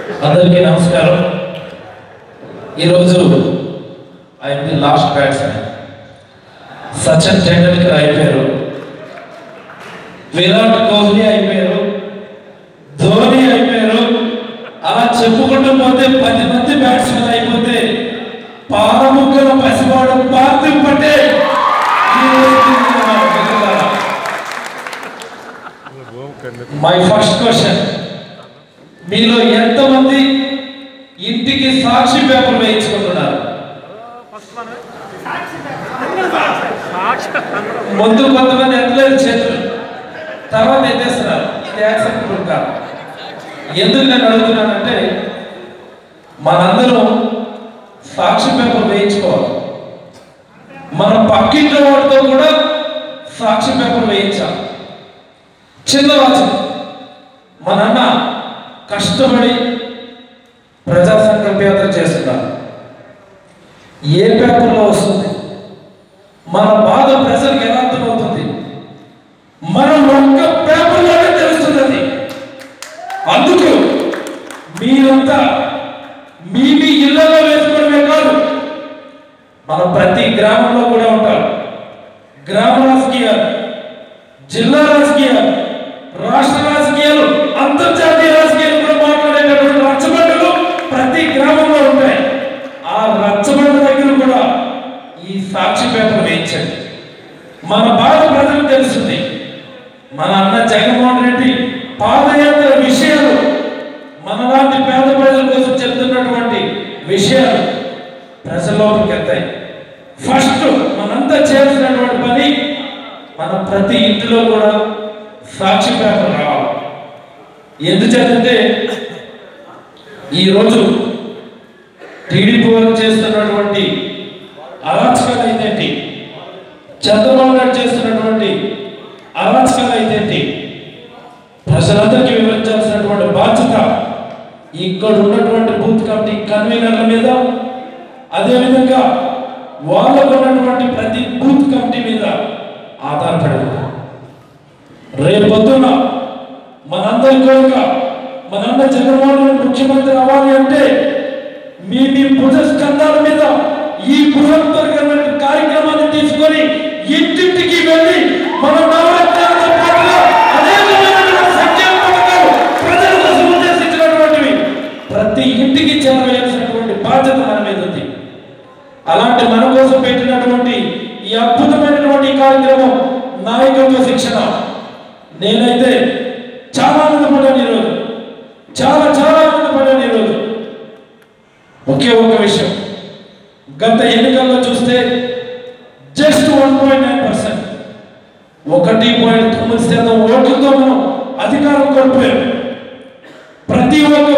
అందరికీ నమస్కారం. ఈరోజు I'm the last batsmen Sachin Tendulkar అయిపోయారు. విరాట్ కోహ్లీ అయిపోయారు. ధోని అయిపోయారు. అలా చెప్పుకుంటూ పోతే పది మంది బ్యాట్స్మెన్ అయిపోతే పాలముక్కల పసివాడు Parthiv Patel. My first question మీలో ఎంత ఇంటికి సాక్షి పేపర్ వేయించుకుంటున్నారు. ముందు కొంతమంది ఎత్తలేదు చేతులు తర్వాత ఎత్తేస్తున్నారు ఇది యాక్సెప్టబుల్ కాదు ఎందుకు నేను అడుగుతున్నానంటే మనందరం సాక్షి పేపర్ వేయించుకోవాలి. మన పక్కింట్లో వాడితో కూడా సాక్షి పేపర్ వేయించాలి. చిన్న వాచం. మన నాన్న కష్టపడి ప్రజా సంకల్ప యాత్ర చేస్తున్నారు. ఏ పేపర్లో వస్తుంది? మన బాధ ప్రజలకు ఎలా అర్థమవుతుంది? మనం ఒక్క పేపర్లోనే తెలుస్తున్నది. అందుకు మీరంతా మీ మీ ఇళ్ళలో వేసుకోవడమే కాదు మన ప్రతి గ్రామంలో కూడా ఉంటాం గ్రామ రాజకీయాలు జిల్లా రాజకీయాలు రాష్ట్ర రాజకీయాలు అంతర్జాతీయ రాజకీయాలు కూడా మాట్లాడేటటువంటి రచ్చబండలు ప్రతి గ్రామంలో ఉంటాయి ఆ రచ్చబండ దగ్గర కూడా ఈ సాక్షి పేపర్ వేయించండి మన బాధ ప్రజలకు తెలుస్తుంది మన అన్న జగన్మోహన్ రెడ్డి పాదయాత్ర విషయాలు మనలాంటి పేద ప్రజల కోసం చెప్తున్నటువంటి విషయాలు ప్రజల్లోకి వెళ్తాయి ఫస్ట్ మనంతా చేయాల్సినటువంటి పని మన ప్రతి ఇంటిలో కూడా సాక్షి పేపర్ రావాలి. ఎందుచేతంటే ఈరోజు టీడీపీ వారు చేస్తున్నటువంటి అరాచకాలు ఉన్నటువంటి బూత్ కమిటీ కన్వీనర్ల మీద అదేవిధంగా వాళ్ళకు ఉన్నటువంటి ప్రతి బూత్ కమిటీ మీద ఆధారపడి రేపొద్దున మనందరి కోరిక మనందరి చంద్రబాబు రెడ్డి ముఖ్యమంత్రి అవ్వాలి అంటే మీ మీ భుజ స్కంధాల మీద ఈ బృహత్తరమైన కార్యక్రమాన్ని తీసుకొని ఇంటింటికి వెళ్ళి మనం నవరత్నాలతో పాటుగా అనేకమైనటువంటి సంక్షేమ పథకాలు ప్రజల కోసం ఉద్దేశించినటువంటివి ప్రతి ఇంటికి చేరవేయాల్సినటువంటి బాధ్యత మన మీద ఉంది అలాంటి మన కోసం పెట్టినటువంటి ఈ అద్భుతమైనటువంటి కార్యక్రమం నాయకత్వ శిక్షణ. నేనైతే చాలా ఆనందపడ్డాను ఈరోజు. చాలా చాలా ఆనందపడ్డాను ఈరోజు. ఒకే ఒక విషయం. గత ఎన్నికల్లో చూస్తే just one point nine percent. ఒకటి పాయింట్ తొమ్మిది శాతం ఓట్లతో మనం అధికారం కోల్పోయాం ప్రతి ఒక్క